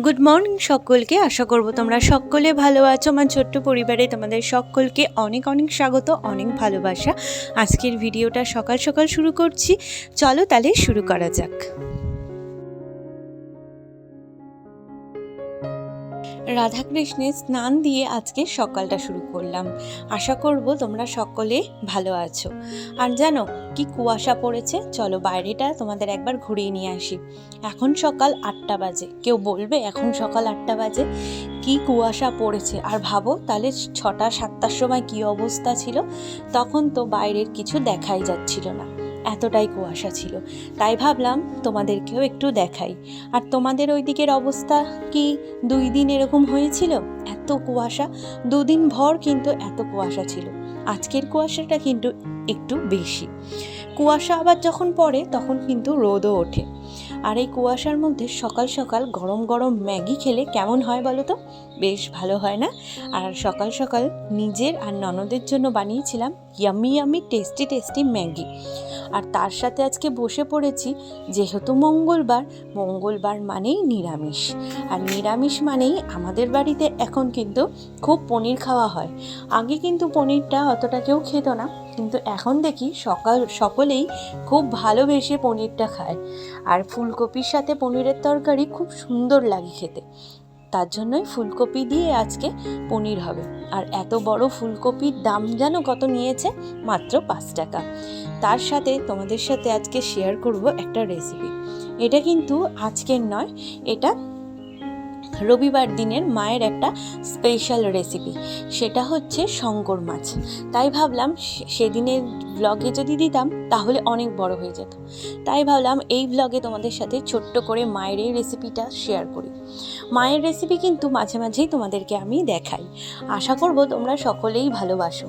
Good morning সকলকে। আশা করব তোমরা সকলে ভালো আছো। আমার ছোট্ট পরিবারে তোমাদের সকলকে অনেক অনেক স্বাগত, অনেক ভালোবাসা। আজকের ভিডিওটা সকাল সকাল শুরু করছি। চলো তাহলে শুরু করা যাক। রাধাকৃষ্ণের স্নান দিয়ে আজকে সকালটা শুরু করলাম। আশা করব তোমরা সকলে ভালো আছো। আর জানো, কি কুয়াশা পড়েছে? চলো বাইরেটা তোমাদের একবার ঘুরিয়ে নিয়ে আসি। এখন সকাল আটটা বাজে। কেউ বলবে, এখন সকাল আটটা বাজে? কি কুয়াশা পড়েছে? আর ভাবো, তাহলে ছটা, সাতটার সময় কি অবস্থা ছিল? তখন তো বাইরের কিছু দেখাই যাচ্ছিল না। এতটাই কুয়াশা ছিল। তাই ভাবলাম তোমাদেরকেও একটু দেখাই। আর তোমাদের ওই দিকের অবস্থা কি দুই দিন এরকম হয়েছিল? এত কুয়াশা। দুদিন ভর কিন্তু এত কুয়াশা ছিল। আজকের কুয়াশাটা কিন্তু একটু বেশি। কুয়াশা আবার যখন পড়ে তখন কিন্তু রোদও ওঠে। আর এই কুয়াশার মধ্যে সকাল সকাল গরম গরম ম্যাগি খেলে কেমন হয় বলো তো? বেশ ভালো হয় না? আর সকাল সকাল নিজের আর ননদের জন্য বানিয়েছিলাম yummy yummy tasty tasty Maggi. আর তার সাথে আজকে বসে পড়েছি যেহেতু মঙ্গলবার মঙ্গলবার মানেই নিরামিষ। আর নিরামিষ মানেই আমাদের বাড়িতে এখন কিন্তু খুব পনির খাওয়া হয়। আগে কিন্তু পনিরটা অতটা কেউ খেত না, কিন্তু এখন দেখি সকাল, সকলেই খুব ভালোবেসে পনিরটা খায়। আর ফুলকপির সাথে পনিরের তরকারি খুব সুন্দর লাগে খেতে। তার জন্যই ফুলকপি দিয়ে আজকে পনির হবে। আর এত বড় ফুলকপির দাম যেন কত নিয়েছে? মাত্র পাঁচ টাকা। তার সাথে তোমাদের সাথে আজকে শেয়ার করব একটা রেসিপি এটা কিন্তু আজকের নয়, এটা রবিবার দিনের মায়ের একটা স্পেশাল রেসিপি সেটা হচ্ছে শঙ্কর মাছ। তাই ভাবলাম সেদিনের ব্লগে যদি দিতাম, তাহলে অনেক বড় হয়ে যেত। তাই ভাবলাম এই ব্লগে তোমাদের সাথে ছোট্ট করে মায়ের এই রেসিপিটা শেয়ার করি। মায়ের রেসিপি কিন্তু মাঝে মাঝেই তোমাদেরকে আমি দেখাই। আশা করব তোমরা সকলেই ভালোবাসো।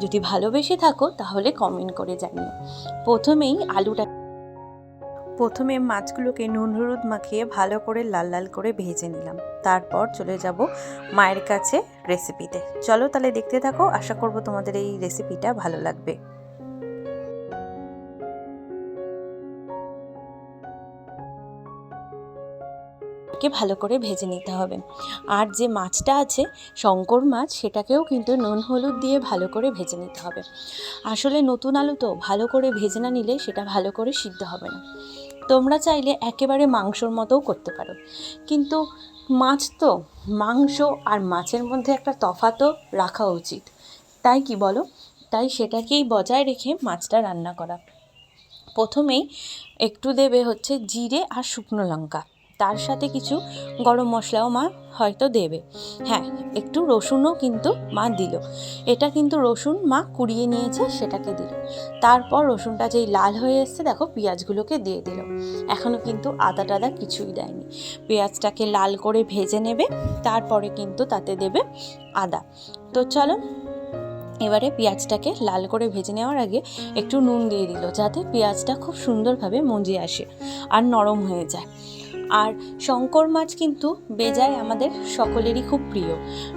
যদি ভালোবেসে থাকো, তাহলে কমেন্ট করে জানিও। প্রথমেই আলুটা প্রথমে মাছগুলোকে নুন, হলুদ মাখিয়ে ভালো করে লাল লাল করে ভেজে নিলাম। তারপর চলে যাব মায়ের কাছে রেসিপিতে চলো তাহলে দেখতে থাকো, আশা করব তোমাদের এই রেসিপিটা ভালো লাগবে। কে ভালো করে ভেজে নিতে হবে। আর যে মাছটা আছে, শঙ্কর মাছ, সেটাকেও কিন্তু নুন হলুদ দিয়ে ভালো করে ভেজে নিতে হবে। আসলে নতুন আলু তো, ভালো করে ভেজে না নিলে সেটা ভালো করে সিদ্ধ হবে না। তোমরা চাইলে একেবারে মাংসর মতোও করতে পারো। কিন্তু মাছ তো, মাংস আর মাছের মধ্যে একটা তফাতও রাখা উচিত। তাই কি বলো? তাই সেটাকেই বজায় রেখে মাছটা রান্না করা। প্রথমেই একটু দেবে হচ্ছে জিরে আর শুকনো লঙ্কা। তার সাথে কিছু গরম মশলাও মা হয়তো দেবে। হ্যাঁ একটু রসুনও কিন্তু মা দিল। এটা কিন্তু রসুন মা কুড়িয়ে নিয়েছে, সেটাকে দিল। তারপর রসুনটা যেই লাল হয়ে এসছে, দেখো পেঁয়াজগুলোকে দিয়ে দিল। এখনও কিন্তু আদা টাদা কিছুই দেয়নি। পেঁয়াজটাকে লাল করে ভেজে নেবে, তারপরে কিন্তু তাতে দেবে আদা। তো চলো, এবারে পেঁয়াজটাকে লাল করে ভেজে নেওয়ার আগে একটু নুন দিয়ে দিল, যাতে পেঁয়াজটা খুব সুন্দরভাবে মজে আসে আর নরম হয়ে যায়। আর শঙ্কর মাছ কিন্তু বেজায় আমাদের সকলেরই খুব প্রিয়।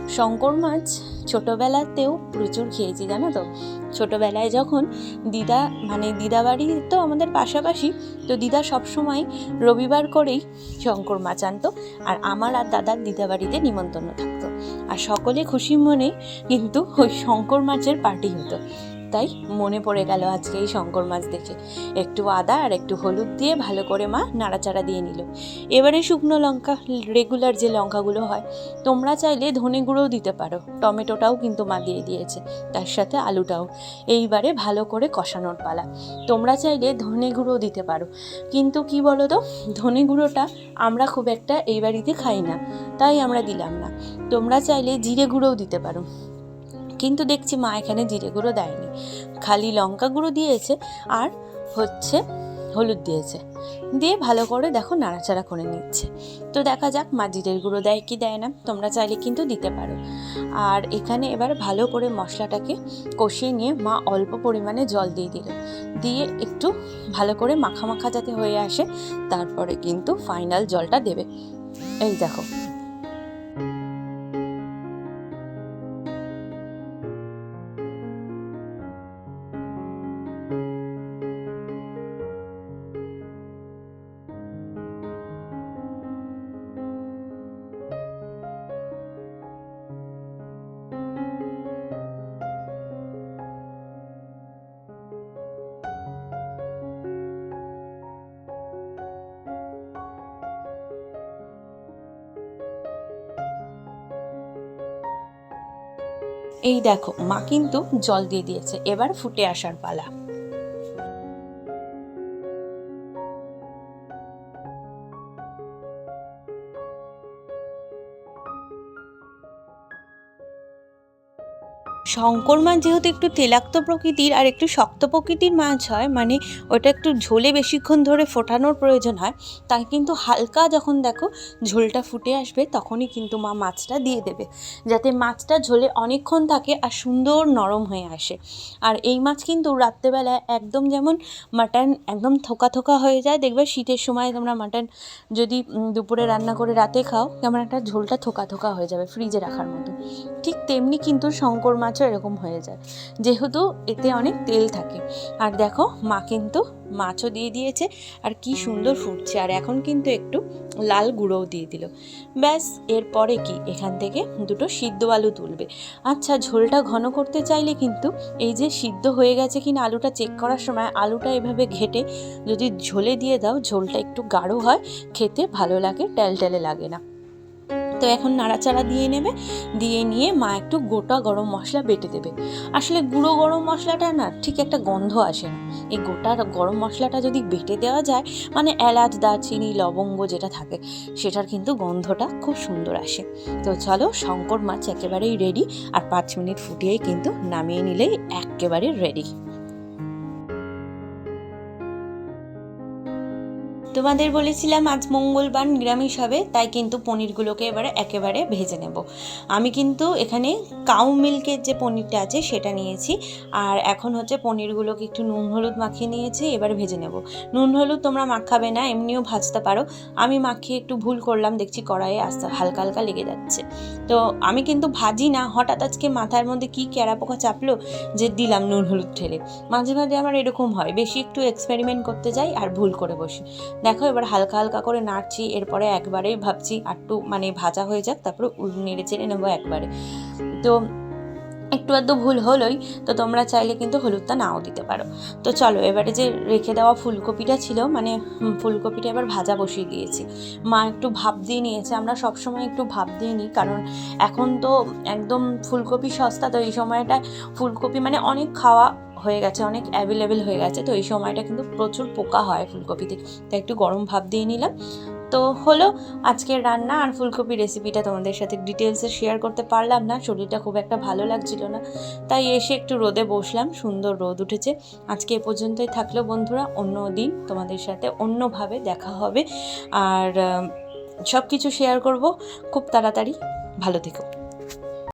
শঙ্কর মাছ ছোটোবেলাতেও প্রচুর খেয়েছি, জানো তো? ছোটোবেলায় যখন দিদা মানে দিদা বাড়ি তো আমাদের পাশাপাশি, তো দিদা সবসময় রবিবার করেই শঙ্কর মাছ আনতো আর আমার আর দাদার দিদা বাড়িতে নিমন্ত্রণ থাকতো। আর সকলে খুশি মনে কিন্তু ওই শঙ্কর মাছের পার্টি হতো। তাই মনে পড়ে গেল আজকে এই শঙ্কর মাছ দেখে। একটু আদা আর একটু হলুদ দিয়ে ভালো করে মা নাড়াচাড়া দিয়ে নিল। এবারে শুকনো লঙ্কা রেগুলার যে লঙ্কাগুলো হয়, তোমরা চাইলে ধনে গুঁড়োও দিতে পারো। টমেটোটাও কিন্তু মা দিয়ে দিয়েছে, তার সাথে আলুটাও। এইবারে ভালো করে কষানোর পালা। তোমরা চাইলে ধনে গুঁড়ো দিতে পারো। কিন্তু কি বলো তো ধনে গুঁড়োটা আমরা খুব একটা এই বাড়িতে খাই না, তাই আমরা দিলাম না। তোমরা চাইলে জিরে গুঁড়োও দিতে পারো। কিন্তু দেখছি মা এখানে জিরে গুঁড়ো দেয়নি। খালি লঙ্কা গুঁড়ো দিয়েছে আর হচ্ছে হলুদ দিয়েছে। দিয়ে ভালো করে দেখো নাড়াচাড়া করে নিচ্ছে। তো দেখা যাক মা জিরের গুঁড়ো দেয় কি দেয় না, তোমরা চাইলে কিন্তু দিতে পারো। আর এখানে এবার ভালো করে মশলাটাকে কষিয়ে নিয়ে মা অল্প পরিমাণে জল দিয়ে দিল। দিয়ে একটু ভালো করে মাখা মাখা যাতে হয়ে আসে, তারপরে কিন্তু ফাইনাল জলটা দেবে। এই দেখো। এই দেখো মা কিন্তু জল দিয়ে দিয়েছে। এবার ফুটে আসার পালা। শঙ্কর মাছ যেহেতু একটু তেলাক্ত প্রকৃতির আর একটু শক্ত প্রকৃতির মাছ হয় মানে ওটা একটু ঝোলে বেশিক্ষণ ধরে ফোটানোর প্রয়োজন হয়, তাই কিন্তু হালকা যখন দেখো ঝোলটা ফুটে আসবে তখনই কিন্তু মা মাছটা দিয়ে দেবে। যাতে মাছটা ঝোলে অনেকক্ষণ থাকে আর সুন্দর নরম হয়ে আসে। আর এই মাছ কিন্তু রাত্রেবেলায় একদম যেমন মাটন একদম থোকা থোকা হয়ে যায়, দেখবে শীতের সময় তোমরা মাটন যদি দুপুরে রান্না করে রাতে খাও, কেমন একটা ঝোলটা থোকা থোকা হয়ে যাবে ফ্রিজে রাখার মতো। ঠিক তেমনি কিন্তু শঙ্কর মাছও এরকম হয়ে যায়। যেহেতু এতে অনেক তেল থাকে। আর দেখো, মা কিন্তু মাছও দিয়ে দিয়েছে আর কি সুন্দর ফুটছে। আর এখন কিন্তু একটু লাল গুঁড়োও দিয়ে দিল। ব্যাস, এরপরে কি? এখান থেকে দুটো সিদ্ধ আলু তুলবে। আচ্ছা ঝোলটা ঘন করতে চাইলে কিন্তু এই যে সিদ্ধ হয়ে গেছে কিনা আলুটা চেক করার সময় আলুটা এভাবে ঘেটে যদি ঝোলে দিয়ে দাও, ঝোলটা একটু গাঢ় হয়, খেতে ভালো লাগে, টেলটেলে লাগে না। তো এখন নাড়াচাড়া দিয়ে নেবে, দিয়ে নিয়ে মা একটু গোটা গরম মশলা বেটে দেবে। আসলে গুঁড়ো গরম মশলাটা না ঠিক একটা গন্ধ আসে না। এই গোটা গরম মশলাটা যদি বেটে দেওয়া যায় মানে এলাচ, দারচিনি, লবঙ্গ যেটা থাকে, সেটার কিন্তু গন্ধটা খুব সুন্দর আসে। তো চলো শঙ্কর মাছ একেবারেই রেডি আর পাঁচ মিনিট ফুটিয়েই কিন্তু নামিয়ে নিলেই একেবারে রেডি তোমাদের বলেছিলাম আজ মঙ্গলবার নিরামিষ হবে, তাই কিন্তু পনিরগুলোকে এবারে একেবারে ভেজে নেব। আমি কিন্তু এখানে কাউ মিল্কের যে পনিরটা আছে সেটা নিয়েছি, আর এখন হচ্ছে পনিরগুলোকে একটু নুন হলুদ মাখিয়ে নিয়েছি, এবারে ভেজে নেব। নুন হলুদ তোমরা মাখাবে না, এমনিও ভাজতে পারো। আমি মাখিয়ে একটু ভুল করলাম, দেখছি কড়াইয়ে আস্তে হালকা হালকা লেগে যাচ্ছে। তো আমি কিন্তু ভাজি না, হঠাৎ আজকে মাথার মধ্যে কি ক্যারা পোকা চাপলো যে দিলাম নুন হলুদ ঠেলে মাঝে মাঝে আমার এরকম হয়, বেশি একটু এক্সপেরিমেন্ট করতে যাই আর ভুল করে বসি। দেখো, এবার হালকা হালকা করে নাড়ছি, এরপরে একবারেই ভাবছি একটু মানে ভাজা হয়ে যাক, তারপরে নেড়ে চেড়ে নেব একবারে। তো একটু আধটু ভুল হলোই, তো তোমরা চাইলে কিন্তু হলুদটা নাও দিতে পারো। তো চলো, এবারে যে রেখে দেওয়া ফুলকপিটা ছিল মানে ফুলকপিটা এবার ভাজা বসিয়ে দিয়েছি। মা একটু ভাপ দিয়ে নিয়েছে, আমরা সবসময় একটু ভাপ দিয়ে নিই, কারণ এখন তো একদম ফুলকপি সস্তা, তো এই সময়টা ফুলকপি মানে অনেক খাওয়া হয়ে গেছে, অনেক অ্যাভেলেবেল হয়ে গেছে। তো এই সময়টা কিন্তু প্রচুর পোকা হয় ফুলকপিতে। তাই একটু গরম ভাব দিয়ে নিলাম। তো হলো, আজকের রান্না আর ফুলকপি রেসিপিটা তোমাদের সাথে ডিটেলসে শেয়ার করতে পারলাম না। শরীরটা খুব একটা ভালো লাগছিল না। তাই এসে একটু রোদে বসলাম। সুন্দর রোদ উঠেছে। আজকে এ পর্যন্তই থাকল বন্ধুরা। অন্য দিন তোমাদের সাথে অন্যভাবে দেখা হবে। আর সব কিছু শেয়ার করব। খুব তাড়াতাড়ি। ভালো থেকো।